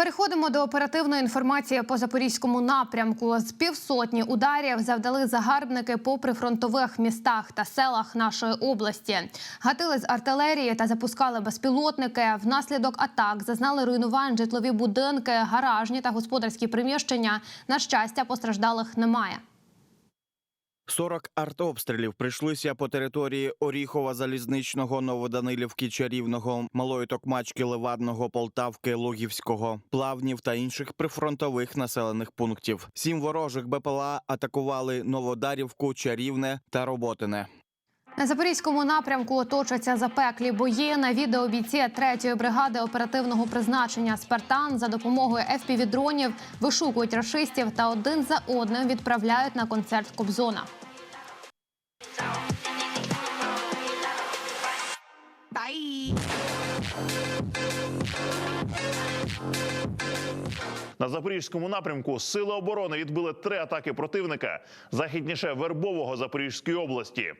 Переходимо до оперативної інформації по запорізькому напрямку. З півсотні ударів завдали загарбники по прифронтових містах та селах нашої області. Гатили з артилерії та запускали безпілотники. Внаслідок атак зазнали руйнувань житлові будинки, гаражні та господарські приміщення. На щастя, постраждалих немає. 40 артобстрілів прийшлися по території Оріхова, Залізничного, Новоданилівки, Чарівного, Малої Токмачки, Левадного, Полтавки, Лугівського, Плавнів та інших прифронтових населених пунктів. Сім ворожих БПЛА атакували Новодарівку, Чарівне та Роботине. На запорізькому напрямку точаться запеклі бої. На відео бійці 3-ї бригади оперативного призначення Спартан за допомогою FPV-дронів вишукують рашистів та один за одним відправляють на концерт Кобзона. На запорізькому напрямку сили оборони відбили три атаки противника західніше Вербового Запорізької області.